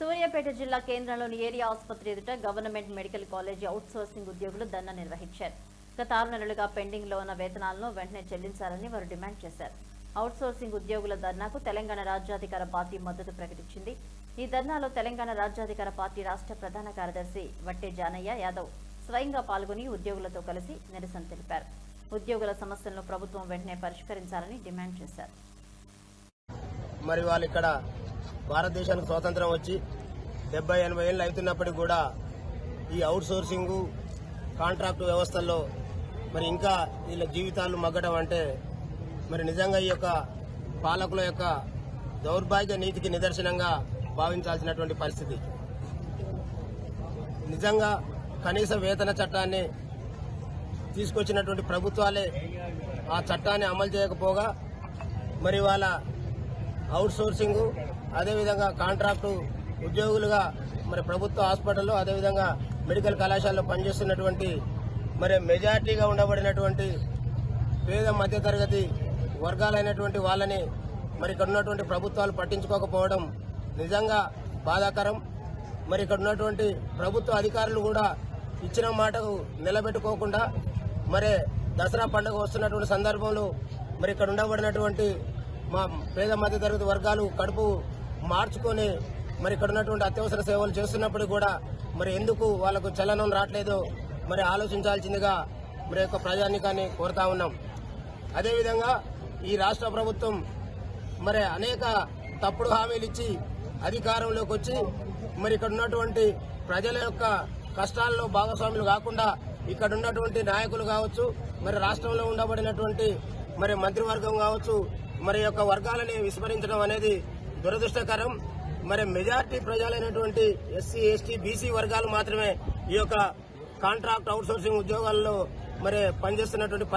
సూర్యాపేట జిల్లా కేంద్రంలోని ఏరియా ఆసుపత్రి ఎదుట గవర్నమెంట్ మెడికల్ కాలేజీ అవుట్సోర్సింగ్ ఉద్యోగులు ధర్నా నిర్వహించారు. గత ఆరు నెలలుగా పెండింగ్లో ఉన్న వేతనాలను వెంటనే చెల్లించాలని వారు డిమాండ్ చేశారు. అవుట్సోర్సింగ్ ఉద్యోగుల ధర్నాకు తెలంగాణ రాజ్యాధికార పార్టీ మద్దతు ప్రకటించింది. ఈ ధర్నాలో తెలంగాణ రాజ్యాధికార పార్టీ రాష్ట్ర ప్రధాన కార్యదర్శి వట్టే జానయ్య యాదవ్ స్వయంగా పాల్గొని ఉద్యోగులతో కలిసి నిరసన తెలిపారు. ఉద్యోగుల సమస్యలను ప్రభుత్వం వెంటనే పరిష్కరించాలని డిమాండ్ చేశారు. మరి వాళ్ళు ఇక్కడ భారతదేశానికి స్వాతంత్రం వచ్చి డెబ్బై ఎనభై ఏళ్ళు అవుతున్నప్పటికీ కూడా ఈ అవుట్ సోర్సింగ్ కాంట్రాక్టు వ్యవస్థల్లో మరి ఇంకా వీళ్ళ జీవితాలు మగ్గడం అంటే మరి నిజంగా ఈ యొక్క పాలకుల యొక్క దౌర్భాగ్య నీతికి నిదర్శనంగా భావించాల్సినటువంటి పరిస్థితి. నిజంగా కనీస వేతన చట్టాన్ని తీసుకొచ్చినటువంటి ప్రభుత్వాలే ఆ చట్టాన్ని అమలు చేయకపోగా మరి వాళ్ళ అవుట్ సోర్సింగ్ అదేవిధంగా కాంట్రాక్టు ఉద్యోగులుగా మరి ప్రభుత్వ హాస్పిటల్లో అదేవిధంగా మెడికల్ కళాశాలలో పనిచేస్తున్నటువంటి మరి మెజార్టీగా ఉండబడినటువంటి పేద మధ్యతరగతి వర్గాలైనటువంటి వాళ్ళని మరి ఇక్కడ ఉన్నటువంటి ప్రభుత్వాలు పట్టించుకోకపోవడం నిజంగా బాధాకరం. మరి ఇక్కడ ఉన్నటువంటి ప్రభుత్వ అధికారులు కూడా ఇచ్చిన మాటకు నిలబెట్టుకోకుండా మరి దసరా పండుగ వస్తున్నటువంటి సందర్భంలో మరి ఇక్కడ ఉండబడినటువంటి మా పేద మధ్య తరగతి వర్గాలు కడుపు మార్చుకొని మరి ఇక్కడ ఉన్నటువంటి అత్యవసర సేవలు చేస్తున్నప్పుడు కూడా మరి ఎందుకు వాళ్ళకు చలనం రావట్లేదో? మరి ఆలోచించాల్సిందిగా మరి యొక్క ప్రజానికాన్ని కోరుతా ఉన్నాం. అదేవిధంగా ఈ రాష్ట్ర ప్రభుత్వం మరి అనేక తప్పుడు హామీలు ఇచ్చి అధికారంలోకి వచ్చి మరి ఇక్కడ ఉన్నటువంటి ప్రజల యొక్క కష్టాల్లో భాగస్వాములు కాకుండా ఇక్కడ ఉన్నటువంటి నాయకులు కావచ్చు మరి రాష్ట్రంలో ఉండబడినటువంటి మరి మంత్రివర్గం కావచ్చు మరి యొక్క వర్గాలని విస్మరించడం అనేది దురదృష్టకరం. మరి మెజార్టీ ప్రజలైనటువంటి ఎస్సీ ఎస్టీ బీసీ వర్గాలు మాత్రమే ఈ యొక్క కాంట్రాక్ట్ అవుట్సోర్సింగ్ ఉద్యోగాల్లో మరి పనిచేస్తున్నటువంటి